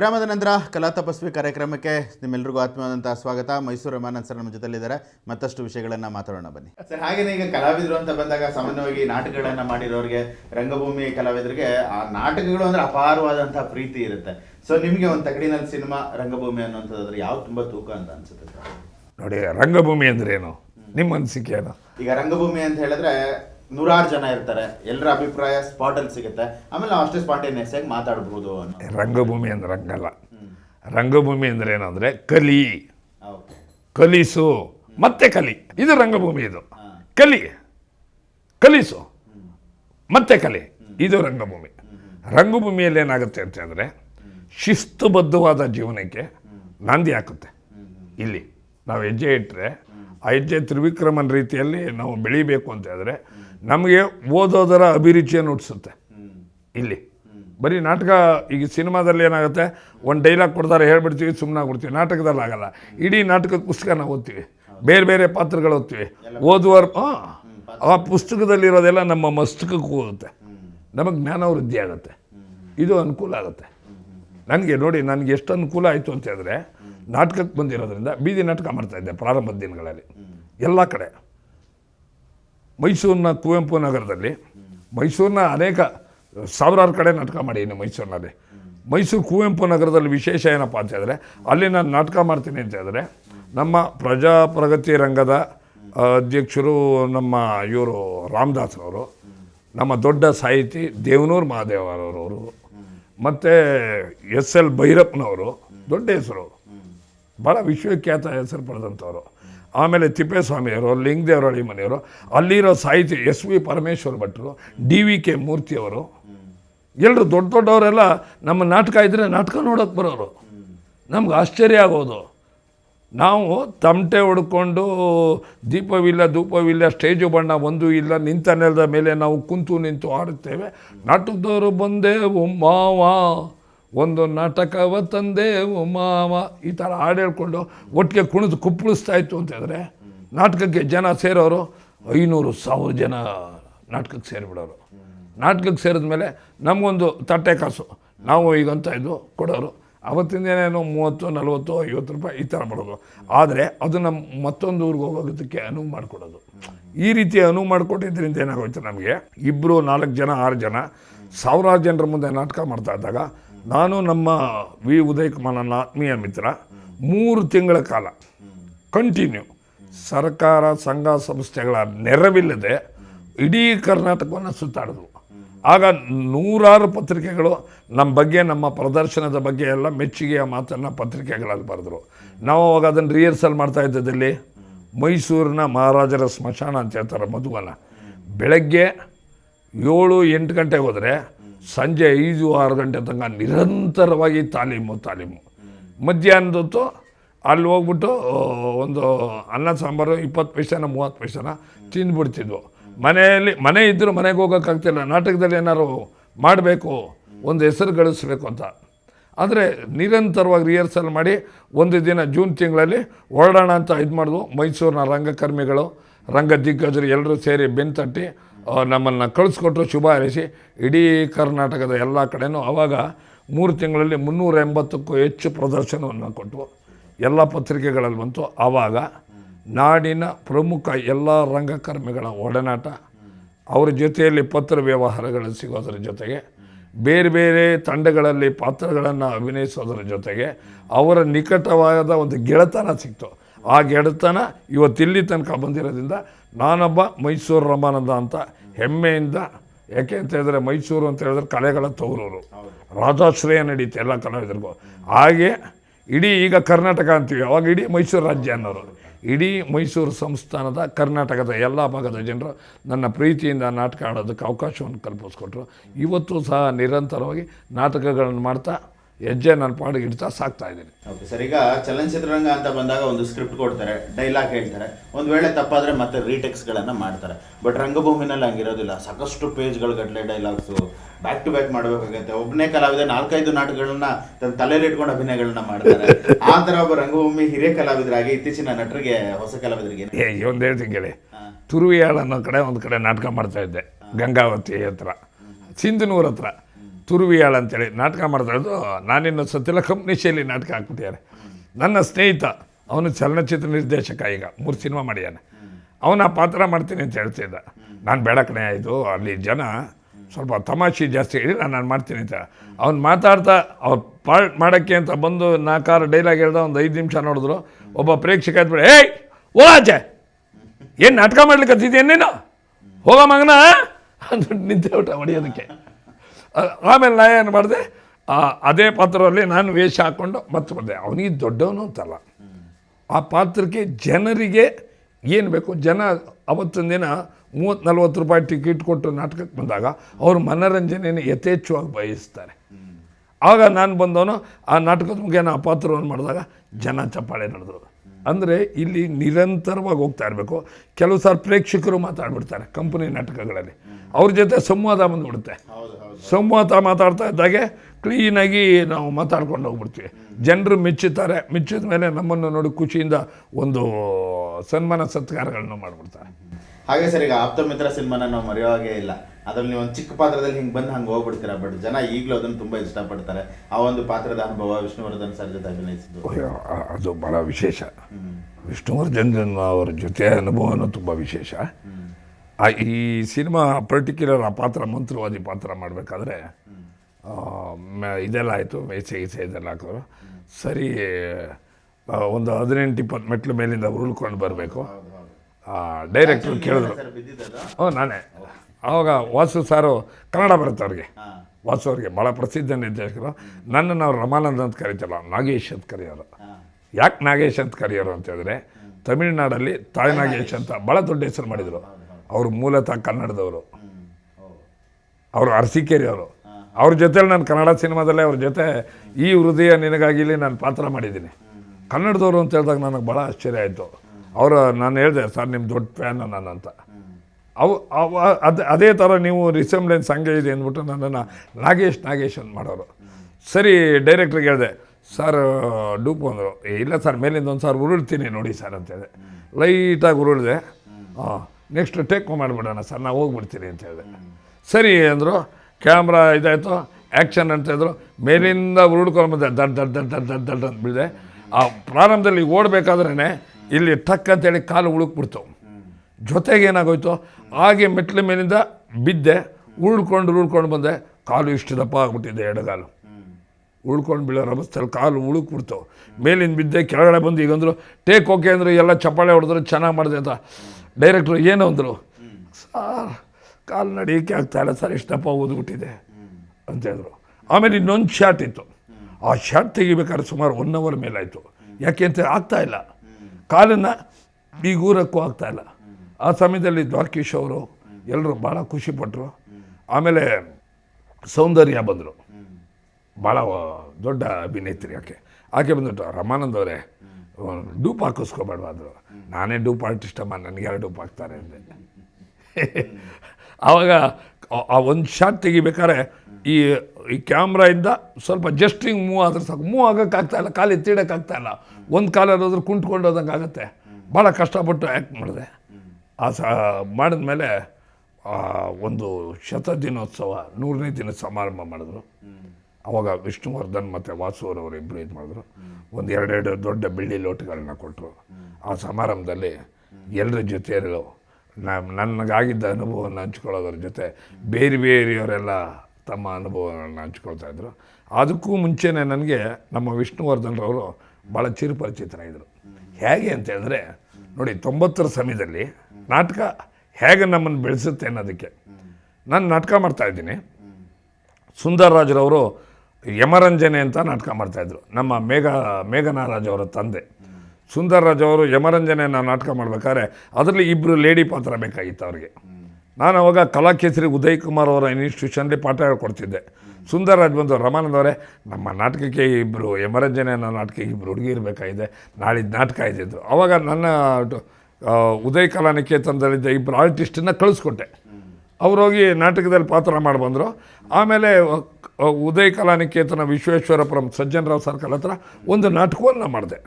ವಿರಾಮದ ನಂತರ ಕಲಾ ತಪಸ್ವಿ ಕಾರ್ಯಕ್ರಮಕ್ಕೆ ನಿಮ್ಮೆಲ್ಲರಿಗೂ ಆತ್ಮೀಯವಾದಂತಹ ಸ್ವಾಗತ. ಮೈಸೂರು ರಮಾನಂದ್ ಸರ್ ನಮ್ಮ ಜೊತೆಲಿದ್ದಾರೆ ಮತ್ತಷ್ಟು ವಿಷಯಗಳನ್ನ ಮಾತಾಡೋಣ ಬನ್ನಿ. ಸರ್ ಹಾಗೇನೆ ಈಗ ಕಲಾವಿದರು ಅಂತ ಬಂದಾಗ ಸಾಮಾನ್ಯವಾಗಿ ನಾಟಕಗಳನ್ನ ಮಾಡಿರೋರಿಗೆ ರಂಗಭೂಮಿ ಕಲಾವಿದರಿಗೆ ಆ ನಾಟಕಗಳು ಅಂದ್ರೆ ಅಪಾರವಾದಂತಹ ಪ್ರೀತಿ ಇರುತ್ತೆ. ಸೊ ನಿಮಗೆ ಒಂದು ತಗಡಿನಲ್ಲಿ ಸಿನಿಮಾ ರಂಗಭೂಮಿ ಅನ್ನುವಂಥದ್ದು ಯಾವ ತುಂಬಾ ತೂಕ ಅಂತ ಅನ್ಸುತ್ತೆ ನೋಡಿ ರಂಗಭೂಮಿ ಅಂದ್ರೆ ಏನು? ನಿಮ್ಮ ಅನಿಸಿಕೆ ಏನು? ಈಗ ರಂಗಭೂಮಿ ಅಂತ ಹೇಳಿದ್ರೆ ನೂರಾರು ಜನ ಇರ್ತಾರೆ. ಎಲ್ಲರ ಅಭಿಪ್ರಾಯ ಸ್ಪಾಟ್ ಅಲ್ಲಿ ಸಿಗುತ್ತೆ. ಆಮೇಲೆ ನಾವು ಅಷ್ಟೇ ಸ್ಪಾಂಟೇನಿಯಸ್ ಆಗಿ ಮಾತಾಡ್ಬೋದು ಅನ್ನೋ ರಂಗಭೂಮಿ ಅಂದ್ರೆ ರಂಗಲ್ಲ. ರಂಗಭೂಮಿ ಅಂದ್ರೆ ಏನಂದ್ರೆ ಕಲಿ. ಕಲಿಸು. ಮತ್ತೆ ಕಲಿ. ಇದು ರಂಗಭೂಮಿ ಇದು. ಕಲಿ. ಕಲಿಸು. ಮತ್ತೆ ಕಲಿ. ಇದು ರಂಗಭೂಮಿ. ರಂಗಭೂಮಿಯಲ್ಲಿ ಏನಾಗುತ್ತೆ ಅಂತಂದರೆ ಶಿಸ್ತುಬದ್ಧವಾದ ಜೀವನಕ್ಕೆ ನಾಂದಿ ಹಾಕುತ್ತೆ. ಇಲ್ಲಿ. ನಾವು ಹೆಜ್ಜೆ ಇಟ್ಟರೆ ಆ ಹೆಜ್ಜೆ ತ್ರಿವಿಕ್ರಮನ್ ರೀತಿಯಲ್ಲಿ ನಾವು ಬೆಳಿಬೇಕು ಅಂತ ಹೇಳಿದ್ರೆ ನಮಗೆ ಓದೋದರ ಅಭಿರುಚಿಯನ್ನು ಹುಟ್ಟಿಸುತ್ತೆ. ಇಲ್ಲಿ. ಬರೀ ನಾಟಕ, ಈಗ ಸಿನಿಮಾದಲ್ಲಿ ಏನಾಗುತ್ತೆ? ಒಂದು ಡೈಲಾಗ್ ಕೊಡ್ತಾರೆ, ಹೇಳ್ಬಿಡ್ತೀವಿ ಸುಮ್ಮನೆ ಕೊಡ್ತೀವಿ ನಾಟಕದಲ್ಲಿ ಆಗಲ್ಲ. ಇಡೀ ನಾಟಕದ ಪುಸ್ತಕ ನಾವು ಓದ್ತೀವಿ. ಬೇರೆ ಬೇರೆ ಪಾತ್ರಗಳು ಓದ್ತೀವಿ. ಓದುವರ್, ಆ ಪುಸ್ತಕದಲ್ಲಿರೋದೆಲ್ಲ ನಮ್ಮ ಮಸ್ತಕಕ್ಕೆ ಹೋಗುತ್ತೆ. ನಮಗೆ ಜ್ಞಾನ ವೃದ್ಧಿ ಆಗುತ್ತೆ. ಇದು ಅನುಕೂಲ ಆಗುತ್ತೆ. ನನಗೆ ನೋಡಿ, ನನಗೆ ಎಷ್ಟು ಅನುಕೂಲ ಆಯಿತು ಅಂತ ಹೇಳಿದ್ರೆ, ನಾಟಕಕ್ಕೆ ಬಂದಿರೋದ್ರಿಂದ, ಬೀದಿ ನಾಟಕ ಮಾಡ್ತಾಯಿದ್ದೆ ಪ್ರಾರಂಭದ ದಿನಗಳಲ್ಲಿ. ಎಲ್ಲ ಕಡೆ. ಮೈಸೂರಿನ ಕುವೆಂಪು ನಗರದಲ್ಲಿ. ಮೈಸೂರಿನ ಅನೇಕ ಸಾವಿರಾರು ಕಡೆ ನಾಟಕ ಮಾಡೀನಿ ಮೈಸೂರಿನಲ್ಲಿ. ಮೈಸೂರು ಕುವೆಂಪು ನಗರದಲ್ಲಿ ವಿಶೇಷ ಏನಪ್ಪ ಅಂತ ಹೇಳಿದ್ರೆ, ಅಲ್ಲಿ ನಾನು ನಾಟಕ ಮಾಡ್ತೀನಿ ಅಂತ ಹೇಳಿದ್ರೆ, ನಮ್ಮ ಪ್ರಜಾ ಪ್ರಗತಿ ರಂಗದ ಅಧ್ಯಕ್ಷರು ನಮ್ಮ ಇವರು ರಾಮದಾಸ್ರವರು ನಮ್ಮ ದೊಡ್ಡ ಸಾಹಿತಿ ದೇವನೂರು ಮಹಾದೇವರವರು, ಮತ್ತು ಎಸ್ ಎಲ್ ಭೈರಪ್ಪನವರು, ದೊಡ್ಡ ಹೆಸರು. ಭಾಳ ವಿಶ್ವಖ್ಯಾತ ಹೆಸರು ಪಡೆದಂಥವ್ರು. ಆಮೇಲೆ ತಿಪ್ಪೇಸ್ವಾಮಿಯವರು, ಲಿಂಗದೇವರ ಮನೆಯವರು, ಅಲ್ಲಿರೋ ಸಾಹಿತಿ ಎಸ್ ವಿ ಪರಮೇಶ್ವರ್ ಭಟ್ರು, ಡಿ ವಿ ಕೆ ಮೂರ್ತಿಯವರು ಎಲ್ಲರು ದೊಡ್ಡ ದೊಡ್ಡವರೆಲ್ಲ ನಮ್ಮ ನಾಟಕ ಇದ್ದರೆ ನಾಟಕ ನೋಡೋಕ್ಕೆ ಬರೋರು. ನಮ್ಗೆ ಆಶ್ಚರ್ಯ ಆಗೋದು. ನಾವು ತಮಟೆ ಹೊಡ್ಕೊಂಡು ದೀಪವಿಲ್ಲ, ಧೂಪವಿಲ್ಲ, ಸ್ಟೇಜು ಬಣ್ಣ ಒಂದು ಇಲ್ಲ, ನಿಂತ ನೆಲದ ಮೇಲೆ ನಾವು ಕುಂತು ನಿಂತು ಆಡುತ್ತೇವೆ ನಾಟಕದವರು ಬಂದೇ ಮಾವ ಒಂದು ನಾಟಕವ ತಂದೆ ಮಾವ. ಈ ಥರ ಹಾಡು ಹೇಳ್ಕೊಂಡು ಒಟ್ಟಿಗೆ ಕುಣಿದು ಕುಪ್ಪಳಿಸ್ತಾ ಇತ್ತು ಅಂತ ಹೇಳಿದ್ರೆ ನಾಟಕಕ್ಕೆ ಜನ ಸೇರೋರು ಐನೂರು ಸಾವಿರ ಜನ ನಾಟಕಕ್ಕೆ ಸೇರಿಬಿಡೋರು. ನಾಟಕಕ್ಕೆ ಸೇರಿದ ಮೇಲೆ ನಮಗೊಂದು ತಟ್ಟೆ ಕಾಸು. ನಾವು ಈಗಂತ ಇದು ಕೊಡೋರು. ಅವತ್ತಿಂದೇನೇನೋ ಮೂವತ್ತು, ನಲವತ್ತು, ಐವತ್ತು ರೂಪಾಯಿ ಈ ಥರ ಮಾಡೋದು. ಆದರೆ ಅದು ನಮ್ಮ ಮತ್ತೊಂದು ಊರಿಗೆ ಹೋಗೋದಕ್ಕೆ ಅನುವು ಮಾಡಿಕೊಡೋದು. ಈ ರೀತಿ ಅನುವು ಮಾಡಿಕೊಟ್ಟಿದ್ದರಿಂದ ಏನಾಗೋಯ್ತು ನಮಗೆ? ಇಬ್ಬರು ನಾಲ್ಕು ಜನ, ಆರು ಜನ, ಸಾವಿರಾರು ಜನರ ಮುಂದೆ ನಾಟಕ ಮಾಡ್ತಾ ಇದ್ದಾಗ ನಾನು ನಮ್ಮ ವಿ. ಉದಯ್ ಕುಮಾರ್ ನನ್ನ ಆತ್ಮೀಯ ಮಿತ್ರ. ಮೂರು ತಿಂಗಳ ಕಾಲ. ಕಂಟಿನ್ಯೂ ಸರ್ಕಾರ, ಸಂಘ, ಸಂಸ್ಥೆಗಳ ನೆರವಿಲ್ಲದೆ ಇಡೀ ಕರ್ನಾಟಕವನ್ನು ಸುತ್ತಾಡಿದ್ವು. ಆಗ ನೂರಾರು ಪತ್ರಿಕೆಗಳು ನಮ್ಮ ಬಗ್ಗೆ, ನಮ್ಮ ಪ್ರದರ್ಶನದ ಬಗ್ಗೆ ಎಲ್ಲ ಮೆಚ್ಚುಗೆಯ ಮಾತನ್ನು ಪತ್ರಿಕೆಗಳಲ್ಲಿ ಬರೆದ್ರು. ನಾವು ಅವಾಗ ಅದನ್ನು ರಿಹರ್ಸಲ್ ಮಾಡ್ತಾ ಇದ್ದದಲ್ಲಿ ಮೈಸೂರಿನ ಮಹಾರಾಜರ ಸ್ಮಶಾನ ಅಂತ ಹೇಳ್ತಾರೆ ಮಧುವನ. ಬೆಳಗ್ಗೆ ಏಳು ಎಂಟು ಗಂಟೆಗೆ ಹೋದರೆ ಸಂಜೆ ಐದು ಆರು ಗಂಟೆ ತನಕ ನಿರಂತರವಾಗಿ ತಾಲೀಮು ತಾಲೀಮು. ಮಧ್ಯಾಹ್ನದೊತ್ತು ಅಲ್ಲಿ ಹೋಗ್ಬಿಟ್ಟು ಒಂದು ಅನ್ನ ಸಾಂಬಾರು, ಇಪ್ಪತ್ತು ಪೈಸೆನ, ಮೂವತ್ತು ಪೈಸೆನ ತಿಂದ್ಬಿಡ್ತಿದ್ವು. ಮನೆಯಲ್ಲಿ, ಮನೆ ಇದ್ದರೂ ಮನೆಗೆ ಹೋಗೋಕ್ಕಾಗ್ತಿಲ್ಲ. ನಾಟಕದಲ್ಲಿ ಏನಾದ್ರು ಮಾಡಬೇಕು, ಒಂದು ಹೆಸರು ಗಳಿಸ್ಬೇಕು ಅಂತ. ಆದರೆ ನಿರಂತರವಾಗಿ ರಿಹರ್ಸಲ್ ಮಾಡಿ ಒಂದು ದಿನ ಜೂನ್ ತಿಂಗಳಲ್ಲಿ ಹೊರಡೋಣ ಅಂತ ಇದು ಮಾಡಿದ್ವು ಮೈಸೂರಿನ ರಂಗಕರ್ಮಿಗಳು ರಂಗ ದಿಗ್ಗಜರು ಎಲ್ಲರೂ ಸೇರಿ ಬೆನ್ನು ತಟ್ಟಿ ನಮ್ಮನ್ನು ಕಳಿಸ್ಕೊಟ್ರು ಶುಭ ಹಾರೈಸಿ ಇಡೀ ಕರ್ನಾಟಕದ ಎಲ್ಲ ಕಡೆಯೂ ಆವಾಗ ಮೂರು ತಿಂಗಳಲ್ಲಿ ಮುನ್ನೂರ ಎಂಬತ್ತಕ್ಕೂ ಹೆಚ್ಚು ಪ್ರದರ್ಶನವನ್ನು ಕೊಟ್ಟು ಎಲ್ಲ ಪತ್ರಿಕೆಗಳಲ್ಲಿ ಬಂತು. ಆವಾಗ ನಾಡಿನ ಪ್ರಮುಖ ಎಲ್ಲ ರಂಗಕರ್ಮಿಗಳ ಒಡನಾಟ. ಅವರ ಜೊತೆಯಲ್ಲಿ ಪತ್ರ ವ್ಯವಹಾರಗಳು ಸಿಗೋದರ ಜೊತೆಗೆ, ಬೇರೆ ಬೇರೆ ತಂಡಗಳಲ್ಲಿ ಪಾತ್ರಗಳನ್ನು ಅಭಿನಯಿಸೋದರ ಜೊತೆಗೆ ಅವರ ನಿಕಟವಾದ ಒಂದು ಗೆಳೆತನ ಸಿಕ್ತು. ಆ ಗೆಳೆತನ ಇವತ್ತಿಲ್ಲಿ ತನಕ ಬಂದಿರೋದ್ರಿಂದ ನಾನೊಬ್ಬ ಮೈಸೂರು ರಮಾನಂದ ಅಂತ ಹೆಮ್ಮೆಯಿಂದ, ಯಾಕೆ ಅಂತ ಹೇಳಿದ್ರೆ ಮೈಸೂರು ಅಂತ ಹೇಳಿದ್ರೆ ಕಲೆಗಳ ತವರೂರು ರಾಜಾಶ್ರಯ ನಡೀತೆ ಎಲ್ಲ ಕಲಾವಿದರಿಗೂ. ಹಾಗೆ ಇಡೀ ಈಗ ಕರ್ನಾಟಕ ಅಂತೀವಿ, ಅವಾಗ ಇಡೀ ಮೈಸೂರು ರಾಜ್ಯ ಅನ್ನೋರು. ಇಡೀ ಮೈಸೂರು ಸಂಸ್ಥಾನದ, ಕರ್ನಾಟಕದ ಎಲ್ಲ ಭಾಗದ ಜನರು ನನ್ನ ಪ್ರೀತಿಯಿಂದ ನಾಟಕ ಆಡೋದಕ್ಕೆ ಅವಕಾಶವನ್ನು ಕಲ್ಪಿಸ್ಕೊಟ್ರು. ಇವತ್ತು ಸಹ ನಿರಂತರವಾಗಿ ನಾಟಕಗಳನ್ನು ಮಾಡ್ತಾ ಹೆಜ್ಜೆ ನನ್ನ ಪಾಡಿಗೆ ಇಡ್ತಾ ಸಾಕ್ತಾ ಇದ್ದೀನಿ. ಓಕೆ ಸರ್ ಈಗ ಚಲನಚಿತ್ರರಂಗ ಅಂತ ಬಂದಾಗ ಒಂದು ಸ್ಕ್ರಿಪ್ಟ್ ಕೊಡ್ತಾರೆ ಡೈಲಾಗ್ ಹೇಳ್ತಾರೆ. ಒಂದು ವೇಳೆ ತಪ್ಪಾದ್ರೆ ಮತ್ತೆ ರೀಟೆಕ್ಸ್ಗಳನ್ನು ಮಾಡ್ತಾರೆ. ಬಟ್ ರಂಗಭೂಮಿನಲ್ಲಿ ಹಂಗಿರೋದಿಲ್ಲ. ಸಾಕಷ್ಟು ಪೇಜ್ಗಳು ಗಟ್ಟಲೆ ಡೈಲಾಗ್ಸು ಬ್ಯಾಕ್ ಟು ಬ್ಯಾಕ್ ಮಾಡಬೇಕಾಗುತ್ತೆ. ಒಬ್ಬನೇ ಕಲಾವಿದ ನಾಲ್ಕೈದು ನಾಟಕಗಳನ್ನ ತನ್ನ ತಲೆಯಲ್ಲಿ ಇಟ್ಕೊಂಡು ಅಭಿನಯಗಳನ್ನ ಮಾಡ್ತಾರೆ. ಆ ಥರ ಒಬ್ಬ ರಂಗಭೂಮಿ ಹಿರಿಯ ಕಲಾವಿದರಾಗಿ ಇತ್ತೀಚಿನ ನಟರಿಗೆ ಹೊಸ ಕಲಾವಿದರಿಗೆ ಏ ಒಂದು ಹೇಳ್ತೀನಿ ಕೇಳಿ. ತುರುವಿಯಾಳ ಅನ್ನೋ ಕಡೆ ಒಂದು ಕಡೆ ನಾಟಕ ಮಾಡ್ತಾ ಇದ್ದೆ ಗಂಗಾವತಿ ಹತ್ರ ಸಿಂಧನೂರ ಹತ್ರ. ತುರುವಿಯಾಳ ಅಂತೇಳಿ ನಾಟಕ ಮಾಡ್ತಾ ಇದ್ದು ನಾನಿನ್ನು ಸತ್ತಿಲ್ಲ ಕಂಪ್ನಿ ಶೈಲಿ ನಾಟಕ ಹಾಕ್ಬಿಟ್ಟಿದ್ದಾರೆ. ನನ್ನ ಸ್ನೇಹಿತ, ಅವನು ಚಲನಚಿತ್ರ ನಿರ್ದೇಶಕ ಈಗ, ಮೂರು ಸಿನಿಮಾ ಮಾಡಿದ್ದಾನೆ ಅವನ ಪಾತ್ರ ಮಾಡ್ತೀನಿ ಅಂತ ಹೇಳ್ತಿದ್ದ ನಾನು ಬೇಡ ಕಣೆ ಆಯಿತು ಅಲ್ಲಿ ಜನ ಸ್ವಲ್ಪ ತಮಾಷೆ ಜಾಸ್ತಿ ಹೇಳಿ ನಾನು ನಾನು ಮಾಡ್ತೀನಿ ಅಂತ. ಅವ್ನು ಮಾತಾಡ್ತಾ, ಅವ್ರು ಪಾರ್ಟ್ ಮಾಡೋಕ್ಕೆ ಅಂತ ಬಂದು ನಾಲ್ಕಾರು ಡೈಲಾಗ್ ಹೇಳ್ದ, ಒಂದು ಐದು ನಿಮಿಷ ನೋಡಿದ್ರು. ಒಬ್ಬ ಪ್ರೇಕ್ಷಕ ಇದ್ಬಿಡ ಏಯ್ ಓ ಆಚೆ. ಏನು ನಾಟಕ ಮಾಡ್ಲಿಕ್ಕೆ ನೀನು? ಹೋಗ ಮಗನ? ಅಂದ್ಬಿಟ್ಟು ನಿಂತೆ ಊಟ ಹೊಡಿಯೋದಕ್ಕೆ. ಆಮೇಲೆ ನಾ ಏನು ಮಾಡಿದೆ? ಅದೇ ಪಾತ್ರದಲ್ಲಿ ನಾನು ವೇಷ ಹಾಕ್ಕೊಂಡು ಮತ್ತೆ ಬಂದೆ. ಅವನಿಗೆ ದೊಡ್ಡವನು ಅಂತಲ್ಲ. ಆ ಪಾತ್ರಕ್ಕೆ ಜನರಿಗೆ ಏನು ಬೇಕು? ಜನ ಅವತ್ತಿನ ದಿನ ಮೂವತ್ತು ನಲ್ವತ್ತು ರೂಪಾಯಿ ಟಿಕೆಟ್ ಕೊಟ್ಟು ನಾಟಕಕ್ಕೆ ಬಂದಾಗ ಅವ್ರ ಮನೋರಂಜನೆಯನ್ನು ಯಥೇಚ್ಛವಾಗಿ ಬಯಸ್ತಾರೆ. ಆಗ ನಾನು ಬಂದವನು ಆ ನಾಟಕದ ಮುಖೇನ ಆ ಪಾತ್ರವನ್ನು ಮಾಡಿದಾಗ ಜನ ಚಪ್ಪಾಳೆ ನಡೆದ್ರು. ಅಂದರೆ ಇಲ್ಲಿ ನಿರಂತರವಾಗಿ ಹೋಗ್ತಾ ಇರಬೇಕು. ಕೆಲವು ಸಾರಿ ಪ್ರೇಕ್ಷಕರು ಮಾತಾಡ್ಬಿಡ್ತಾರೆ ಕಂಪನಿ ನಾಟಕಗಳಲ್ಲಿ. ಅವ್ರ ಜೊತೆ ಸಂವಾದ ಬಂದುಬಿಡುತ್ತೆ. ಸಂವಾದ ಮಾತಾಡ್ತಾ ಇದ್ದಾಗೆ ಕ್ಲೀನಾಗಿ ನಾವು ಮಾತಾಡ್ಕೊಂಡು ಹೋಗ್ಬಿಡ್ತೀವಿ. ಜನರು ಮೆಚ್ಚುತ್ತಾರೆ ಮೆಚ್ಚಿದ ಮೇಲೆ ನಮ್ಮನ್ನು ನೋಡಿ ಖುಷಿಯಿಂದ ಒಂದು ಸನ್ಮಾನ ಸತ್ಕಾರಗಳನ್ನು ಮಾಡಿಬಿಡ್ತಾರೆ. ಹಾಗೆ ಸರ್ ಈಗ ಆಪ್ತ ಮಿತ್ರ ಸಿನಿಮಾನ ನಾವು ಮರೆಯೋ ಹಾಗೆ ಇಲ್ಲ. ಅದ್ರಲ್ಲಿ ನೀವು ಒಂದು ಚಿಕ್ಕ ಪಾತ್ರದಲ್ಲಿ ಹಿಂಗೆ ಬಂದು ಹಂಗೆ ಹೋಗ್ಬಿಡ್ತೀರಾ ಬಟ್ ಜನ ಈಗಲೂ ಅದನ್ನು ತುಂಬ ಇಷ್ಟಪಡ್ತಾರೆ. ಆ ಒಂದು ಪಾತ್ರದ ಅನುಭವ ವಿಷ್ಣುವರ್ಧನ್ ಸರ್ ಜೊತೆ ಅಭಿನಯಿಸಿದ್ದು. ಅದು ಭಾಳ ವಿಶೇಷ. ವಿಷ್ಣುವರ್ಧನ್ ಅವರ ಜೊತೆ ಅನುಭವನೂ ತುಂಬ ವಿಶೇಷ. ಈ ಸಿನಿಮಾ ಪರ್ಟಿಕ್ಯುಲರ್ ಆ ಪಾತ್ರ ಮಂತ್ರವಾದಿ ಪಾತ್ರ ಮಾಡಬೇಕಾದ್ರೆ ಇದೆಲ್ಲ ಆಯಿತು ಮೇಸೆ ಗೀಸೆ ಇದೆಲ್ಲ ಹಾಕಿದ್ರು ಸರಿ ಒಂದು ಹದಿನೆಂಟು ಇಪ್ಪತ್ತು ಮೆಟ್ಲು ಮೇಲಿಂದ ಉರುಳ್ಕೊಂಡು ಬರಬೇಕು. ಡೈರೆಕ್ಟ್ರು ಕೇಳಿದ್ರು. ಹ್ಞೂ ನಾನೇ. ಆವಾಗ ವಾಸು ಸಾರು ಕನ್ನಡ ಬರುತ್ತೆ ಅವ್ರಿಗೆ. ವಾಸು ಅವ್ರಿಗೆ ಭಾಳ ಪ್ರಸಿದ್ಧ ನಿರ್ದೇಶಕರು. ನನ್ನನ್ನು ಅವ್ರು ರಮಾನಂದ್ ಅಂತ ಕರಿತಲ್ಲ ನಾಗೇಶ್ ಅಂತ ಕರೆಯೋರು. ಯಾಕೆ ನಾಗೇಶ್ ಅಂತ ಕರೆಯೋರು ಅಂತೇಳಿದ್ರೆ ತಮಿಳ್ನಾಡಲ್ಲಿ ತಾಯಿ ನಾಗೇಶ್ ಅಂತ ಭಾಳ ದೊಡ್ಡ ಹೆಸರು ಮಾಡಿದರು. ಅವರು ಮೂಲತಃ ಕನ್ನಡದವರು. ಅವರು ಅರಸಿಕೇರಿ ಅವರು ಅವ್ರ ಜೊತೆಲಿ ನಾನು ಕನ್ನಡ ಸಿನಿಮಾದಲ್ಲೇ ಅವ್ರ ಜೊತೆ ಈ ಹೃದಯ ನಿನಗಾಗಿಲಿ ನಾನು ಪಾತ್ರ ಮಾಡಿದ್ದೀನಿ. ಕನ್ನಡದವರು ಅಂತ ಹೇಳಿದಾಗ ನನಗೆ ಭಾಳ ಆಶ್ಚರ್ಯ ಆಯಿತು. ಅವರು ನಾನು ಹೇಳಿದೆ ಸರ್ ನಿಮ್ಮ ದೊಡ್ಡ ಫ್ಯಾನ್ ನಾನು ಅಂತ. ಅವು ಅವ ಅದು ಅದೇ ಥರ ನೀವು ರಿಸೆಂಬ್ಲೆನ್ಸ್ ಹಂಗೆ ಇದೆ ಅಂದ್ಬಿಟ್ಟು ನನ್ನನ್ನು ನಾಗೇಶ್ ನಾಗೇಶ್ ಅಂತ ಮಾಡೋರು. ಸರಿ ಡೈರೆಕ್ಟ್ರಿಗೆ ಹೇಳಿದೆ ಸರ್ ಡೂಪು ಅಂದರು. "ಏ, ಇಲ್ಲ ಸರ್ ಮೇಲಿಂದ ಒಂದು ಸಾರ್ ಉರುಳ್ತೀನಿ ನೋಡಿ ಸರ್ ಅಂತ ಹೇಳಿದೆ. ಲೈಟಾಗಿ ಉರುಳಿದೆ. ಹಾಂ ನೆಕ್ಸ್ಟ್ ಟೇಕ್ ಮಾಡಿಬಿಡೋಣ ಸರ್ ನಾವು ಹೋಗ್ಬಿಡ್ತೀನಿ ಅಂತ ಹೇಳಿದೆ. ಸರಿ ಅಂದರು ಕ್ಯಾಮ್ರಾ ಇದಾಯಿತು ಆ್ಯಕ್ಷನ್ ಅಂತ ಹೇಳಿದ್ರು. ಮೇಲಿಂದ ಉರುಳ್ಕೊಂಡು ಬಂದೆ ದಡ್ ದಡ್ ದಡ್ ದಡ್ ದಡ್ ದಡ್ ಅಂತ ಬಿಡಿದೆ ಆ ಪ್ರಾರಂಭದಲ್ಲಿ ಓಡಬೇಕಾದ್ರೇ ಇಲ್ಲಿ ಟಕ್ ಅಂತೇಳಿ ಕಾಲು ಉಳುಕ್ಬಿಡ್ತು ಜೊತೆಗೆ ಏನಾಗೋಯ್ತು? ಹಾಗೆ ಮೆಟ್ಲ ಮೇಲಿಂದ ಬಿದ್ದೆ ಉಳ್ಕೊಂಡು ಉಳ್ಕೊಂಡು ಬಂದೆ. ಕಾಲು ಇಷ್ಟು ದಪ್ಪ ಆಗ್ಬಿಟ್ಟಿದೆ ಎಡಗಾಲು. ಉಳ್ಕೊಂಡು ಬೀಳೋ ರಭಸದಲ್ಲಿ ಕಾಲು ಉಳುಕ್ಬಿಡ್ತು ಮೇಲಿಂದ ಬಿದ್ದೆ, ಕೆಳಗಡೆ ಬಂದು ಈಗಂದರು ಟೇಕ್ ಓಕೆ ಅಂದರು, ಎಲ್ಲ ಚಪ್ಪಾಳೆ ಹೊಡೆದ್ರು ಚೆನ್ನಾಗಿ ಮಾಡಿದೆ ಅಂತ. ಡೈರೆಕ್ಟ್ರು ಏನು ಅಂದರು ಸಾರ್ ಕಾಲು ನಡಿಯೋಕ್ಕೆ ಆಗ್ತಾಯಿಲ್ಲ ಸರ್ ಇಷ್ಟು ದಪ್ಪ ಓದ್ಬಿಟ್ಟಿದೆ ಅಂತ ಹೇಳಿದ್ರು. ಆಮೇಲೆ ಇನ್ನೊಂದು ಶಾಟ್ ಇತ್ತು. ಆ ಶಾಟ್ ತೆಗಿಬೇಕಾದ್ರೆ ಸುಮಾರು ಒನ್ ಅವರ್ ಮೇಲಾಯಿತು. ಯಾಕೆ ಅಂತ ಆಗ್ತಾಯಿಲ್ಲ ಕಾಲನ್ನು ಬೀಗೂರಕ್ಕೂ ಆಗ್ತಾ ಇಲ್ಲ. ಆ ಸಮಯದಲ್ಲಿ ದ್ವಾರಕೀಶ್ ಅವರು ಎಲ್ಲರೂ ಭಾಳ ಖುಷಿಪಟ್ಟರು ಆಮೇಲೆ ಸೌಂದರ್ಯ ಬಂದರು. ಭಾಳ ದೊಡ್ಡ ಅಭಿನೇತ್ರಿ ಆಕೆ. ಆಕೆ ಬಂದ್ಬಿಟ್ಟು ರಮಾನಂದ್ ಅವರೇ, ಡೂಪ್ ಹಾಕಿಸ್ಕೋಬಾರ್ದು ಅಂದರು. ನಾನೇ ಡೂಪ್ ಆರ್ಟಿಸ್ಟಮ್ಮ ನನಗೆ ಯಾರು ಡೂಪ್ ಹಾಕ್ತಾರೆ ಅಂದರೆ ಆವಾಗ ಆ- ಆ ಒಂದು ಶಾಟ್ ತೆಗಿಬೇಕಾದ್ರೆ ಈ ಈ ಕ್ಯಾಮ್ರಾಯಿಂದ ಸ್ವಲ್ಪ ಜಸ್ಟಿಂಗ್ ಮೂವ್ ಆದ್ರೆ ಸಾಕು. ಮೂವ್ ಆಗೋಕ್ಕಾಗ್ತಾ ಇಲ್ಲ, ಕಾಲು ಎತ್ತಿಡೋಕ್ಕಾಗ್ತಾ ಇಲ್ಲ. ಒಂದು ಕಾಲಲ್ಲಿ ಹೋದ್ರೆ ಕುಂಟ್ಕೊಂಡು ಹೋದಂಗೆ ಆಗುತ್ತೆ. ಭಾಳ ಕಷ್ಟಪಟ್ಟು ಆ್ಯಕ್ಟ್ ಮಾಡಿದೆ. ಆ ಸ ಮಾಡಿದ್ಮೇಲೆ ಒಂದು ಶತ ದಿನೋತ್ಸವ ನೂರನೇ ದಿನ ಸಮಾರಂಭ ಮಾಡಿದ್ರು. ಅವಾಗ ವಿಷ್ಣುವರ್ಧನ್ ಮತ್ತು ವಾಸುವರವರು ಇಬ್ಬರು ಇದು ಮಾಡಿದ್ರು. ಒಂದು ಎರಡೆರಡು ದೊಡ್ಡ ಬೆಳ್ಳಿ ಲೋಟಗಳನ್ನ ಕೊಟ್ಟರು ಆ ಸಮಾರಂಭದಲ್ಲಿ ಎಲ್ಲರ ಜೊತೆಯಲ್ಲೂ ನಾನು ನನಗಾಗಿದ್ದ ಅನುಭವವನ್ನು ಹಂಚ್ಕೊಳ್ಳೋದ್ರ ಜೊತೆ ಬೇರೆ ಬೇರೆಯವರೆಲ್ಲ ತಮ್ಮ ಅನುಭವಗಳನ್ನು ಹಂಚ್ಕೊಳ್ತಾ ಇದ್ರು. ಅದಕ್ಕೂ ಮುಂಚೆನೇ ನನಗೆ ನಮ್ಮ ವಿಷ್ಣುವರ್ಧನ್ರವರು ಭಾಳ ಚಿರುಪರಿಚಿತರಾಗಿದ್ದರು ಹೇಗೆ ಅಂತ ಹೇಳಿದ್ರೆ ನೋಡಿ ತೊಂಬತ್ತರ ಸಮಯದಲ್ಲಿ ನಾಟಕ ಹೇಗೆ ನಮ್ಮನ್ನು ಬೆಳೆಸುತ್ತೆ ಅನ್ನೋದಕ್ಕೆ. ನಾನು ನಾಟಕ ಮಾಡ್ತಾಯಿದ್ದೀನಿ ಸುಂದರ್ ರಾಜ್ರವರು ಯಮರಂಜನೆ ಅಂತ ನಾಟಕ ಮಾಡ್ತಾಯಿದ್ರು ನಮ್ಮ ಮೇಘ, ಮೇಘನಾರಾಜ್ ಅವರ ತಂದೆ. ಸುಂದರ್ ರಾಜ್ ಅವರು ಯಮರಂಜನೆನ ನಾಟಕ ಮಾಡಬೇಕಾದ್ರೆ ಅದರಲ್ಲಿ ಇಬ್ಬರು ಲೇಡಿ ಪಾತ್ರ ಬೇಕಾಗಿತ್ತು ಅವ್ರಿಗೆ. ನಾನು ಅವಾಗ ಕಲಾಕೇಸರಿ ಉದಯ್ ಕುಮಾರ್ ಅವರ ಇನ್ಸ್ಟಿಟ್ಯೂಷನಲ್ಲಿ ಪಾಠ ಹೇಳ್ಕೊಡ್ತಿದ್ದೆ ಸುಂದರ್ ರಾಜ್ ಬಂದು ರಮಾನಂದವರೇ ನಮ್ಮ ನಾಟಕಕ್ಕೆ ಇಬ್ಬರು ಯಮರಂಜನೆ ಅನ್ನೋ ನಾಟಕಕ್ಕೆ ಇಬ್ಬರು ಹುಡುಗಿ ಇರಬೇಕಾಗಿದೆ. ನಾಳಿದ್ದು ನಾಟಕ ಇದ್ದಿದ್ದು. ಅವಾಗ ನನ್ನ ಉದಯ್ ಕಲಾ ನಿಕೇತನದಲ್ಲಿದ್ದ ಇಬ್ಬರು ಆರ್ಟಿಸ್ಟನ್ನ ಕಳಿಸ್ಕೊಟ್ಟೆ. ಹೋಗಿ ನಾಟಕದಲ್ಲಿ ಪಾತ್ರ ಮಾಡಿ ಬಂದರು ಆಮೇಲೆ ಉದಯ ಕಲಾ ನಿಕೇತನ ವಿಶ್ವೇಶ್ವರಪುರಂ ಸಜ್ಜನರಾವ್ ಸರ್ಕಲ್ ಹತ್ರ ಒಂದು ನಾಟಕವನ್ನು ಮಾಡಿದೆ.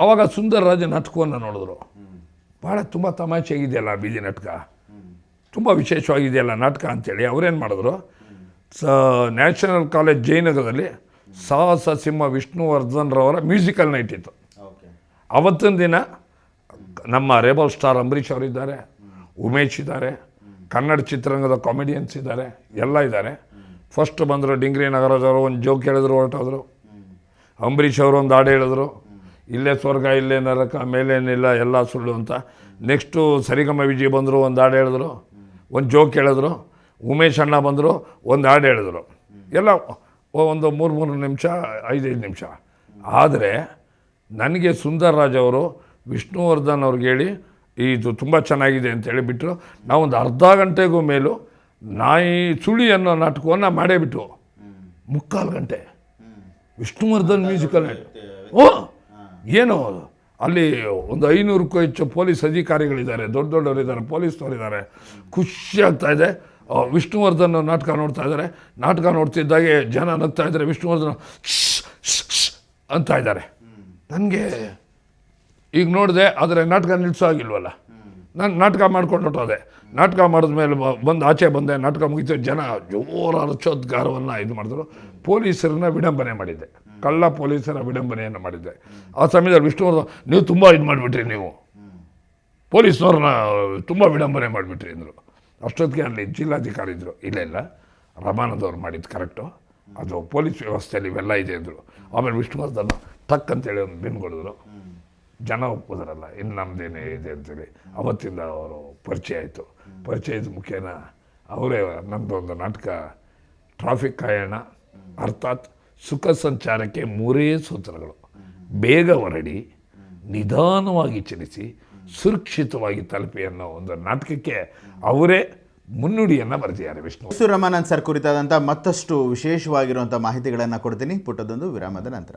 ಆವಾಗ ಸುಂದರ ರಾಜ ನಾಟಕವನ್ನು ನೋಡಿದ್ರು. ಭಾಳ ತುಂಬ ತಮಾಷೆಯಾಗಿದೆಯಲ್ಲ ಬೀದಿ ನಾಟಕ? ತುಂಬ ವಿಶೇಷವಾಗಿದೆಯಲ್ಲ ನಾಟಕ ಅಂತೇಳಿ ಅವ್ರೇನು ಮಾಡಿದ್ರು? ಸ ನ್ಯಾಷನಲ್ ಕಾಲೇಜ್ ಜಯನಗರದಲ್ಲಿ ಸಾಹಸ ಸಿಂಹ ವಿಷ್ಣುವರ್ಧನ್ರವರ ಮ್ಯೂಸಿಕಲ್ ನೈಟ್ ಇತ್ತು. ಅವತ್ತಿನ ದಿನ ನಮ್ಮ ರೇಬಲ್ ಸ್ಟಾರ್ ಅಂಬರೀಷ್ ಅವರಿದ್ದಾರೆ, ಉಮೇಶ್ ಇದ್ದಾರೆ, ಕನ್ನಡ ಚಿತ್ರರಂಗದ ಕಾಮಿಡಿಯನ್ಸ್ ಇದ್ದಾರೆ, ಎಲ್ಲ ಇದ್ದಾರೆ. ಫಸ್ಟ್ ಬಂದರು ಡಿಂಗ್ರಿ ನಗರದವರು ಒಂದು ಜೋಕ್ ಹೇಳಿದ್ರು ಹೊರಟೋದ್ರು. ಅಂಬರೀಷ್ ಅವರು ಒಂದು ಹಾಡು ಹೇಳಿದ್ರು. ಇಲ್ಲೇ ಸ್ವರ್ಗ, ಇಲ್ಲೇ ನರಕ, ಮೇಲೇನಿಲ್ಲ, ಎಲ್ಲ ಸುಳ್ಳು ಅಂತ. ನೆಕ್ಸ್ಟು ಸರಿಗಮ ವಿಜಯ್ ಬಂದರು, ಒಂದು ಹಾಡು ಹೇಳಿದ್ರು. ಒಂದು ಜೋಕ್ ಹೇಳಿದ್ರು. ಉಮೇಶ್ ಅಣ್ಣ ಬಂದರು, ಒಂದು ಹಾಡು ಹೇಳಿದ್ರು. ಎಲ್ಲ ಒಂದು ಮೂರು ಮೂರು ನಿಮಿಷ ಐದೈದು ನಿಮಿಷ. ಆದರೆ, ನನಗೆ ಸುಂದರ್ ರಾಜ್ ಅವರು ವಿಷ್ಣುವರ್ಧನ್ ಅವ್ರಿಗೆ ಹೇಳಿ ಇದು ತುಂಬ ಚೆನ್ನಾಗಿದೆ ಅಂತ ಹೇಳಿಬಿಟ್ರು ನಾವು ನಾವೊಂದು ಅರ್ಧ ಗಂಟೆಗೂ ಮೇಲೂ ನಾಯಿ ಸುಳಿ ಅನ್ನೋ ನಾಟಕವನ್ನು ಮಾಡೇ ಬಿಟ್ಟು ಮುಕ್ಕಾಲು ಗಂಟೆ. ವಿಷ್ಣುವರ್ಧನ್ ಮ್ಯೂಸಿಕಲ್ ಓ! ಏನು? ಅಲ್ಲಿ ಒಂದು ಐನೂರಕ್ಕೂ ಹೆಚ್ಚು ಪೊಲೀಸ್ ಅಧಿಕಾರಿಗಳಿದ್ದಾರೆ. ದೊಡ್ಡ ದೊಡ್ಡವರಿದ್ದಾರೆ ಪೊಲೀಸ್ನವರಿದ್ದಾರೆ. ಖುಷಿ ಆಗ್ತಾ ಇದೆ. ವಿಷ್ಣುವರ್ಧನ್ ನಾಟಕ ನೋಡ್ತಾ ಇದ್ದಾರೆ. ನಾಟಕ ನೋಡ್ತಿದ್ದಾಗೆ ಜನ ನಗ್ತಾ ಇದ್ದಾರೆ. ವಿಷ್ಣುವರ್ಧನ್ ಅಂತ ಇದ್ದಾರೆ. ನನಗೆ ಈಗ ನೋಡಿದೆ, ಆದರೆ ನಾಟಕ ನಿಲ್ಲಿಸೋ ಆಗಿಲ್ವಲ್ಲ ನಾನು ನಾಟಕ ಮಾಡ್ಕೊಂಡು ಹೊಟ್ಟೋದೆ ನಾಟಕ ಮಾಡಿದ್ಮೇಲೆ ಮೇಲೆ ಬಂದು ಆಚೆ ಬಂದೆ, ನಾಟಕ ಮುಗಿತು, ಜನ ಜೋರ ಅರ್ಚೋದ್ಗಾರವನ್ನು ಇದು ಮಾಡಿದ್ರು ಪೊಲೀಸರನ್ನ ವಿಡಂಬನೆ ಮಾಡಿದ್ದೆ. ಕಳ್ಳ ಪೊಲೀಸರ ವಿಡಂಬನೆಯನ್ನು ಮಾಡಿದ್ದೆ. ಆ ಸಮಯದಲ್ಲಿ ವಿಷ್ಣುವರ್ಧನ್, ನೀವು ತುಂಬ ಇದು ಮಾಡಿಬಿಟ್ರಿ ನೀವು. ಪೊಲೀಸ್ನವ್ರನ್ನ ತುಂಬ ವಿಡಂಬನೆ ಮಾಡಿಬಿಟ್ರಿ, ಅಂದರು. ಅಷ್ಟೊತ್ತಿಗೆ ಅಲ್ಲಿ ಜಿಲ್ಲಾಧಿಕಾರಿ ಇದ್ದರು ಇಲ್ಲ ಇಲ್ಲ. ರಮಾನಂದವ್ರು ಮಾಡಿದ್ದು ಕರೆಕ್ಟು. ಅದು ಪೊಲೀಸ್ ವ್ಯವಸ್ಥೆಯಲ್ಲಿ ಇವೆಲ್ಲ ಇದೆ, ಅಂದರು. ಆಮೇಲೆ ವಿಷ್ಣುವರ್ಧನ್ ಟಕ್ ಅಂತೇಳಿ ಒಂದು ಬಿನ್ ಕೊಡಿದ್ರು ಜನ ಒಪ್ಪೋದ್ರಲ್ಲ, ಇನ್ನು ನಮ್ಮದೇನೇ ಇದೆ ಅಂತೇಳಿ. ಅವತ್ತಿಂದ ಅವರು ಪರಿಚಯ ಆಯಿತು. ಪರಿಚಯದ ಮುಖೇನ, ಅವರೇ ನಮ್ಮದೊಂದು ನಾಟಕ, ಟ್ರಾಫಿಕ್ ಕಾಯಣ, ಅರ್ಥಾತ್ ಸುಖ ಸಂಚಾರಕ್ಕೆ ಮೂರೇ ಸೂತ್ರಗಳು. ಬೇಗ ಹೊರಡಿ, ನಿಧಾನವಾಗಿ ಚಲಿಸಿ, ಸುರಕ್ಷಿತವಾಗಿ ತಲುಪಿ ಅನ್ನೋ ಒಂದು ನಾಟಕಕ್ಕೆ ಅವರೇ ಮುನ್ನುಡಿಯನ್ನು ಬರೆದಿದ್ದಾರೆ ವಿಷ್ಣು. ಸುರಮಾನಂದ್ ರಮಾನಂದ್ ಸರ್ ಕುರಿತಾದಂಥ ಮತ್ತಷ್ಟು ವಿಶೇಷವಾಗಿರುವಂಥ ಮಾಹಿತಿಗಳನ್ನು ಕೊಡ್ತೀನಿ. ಪುಟ್ಟದೊಂದು ವಿರಾಮದ ನಂತರ.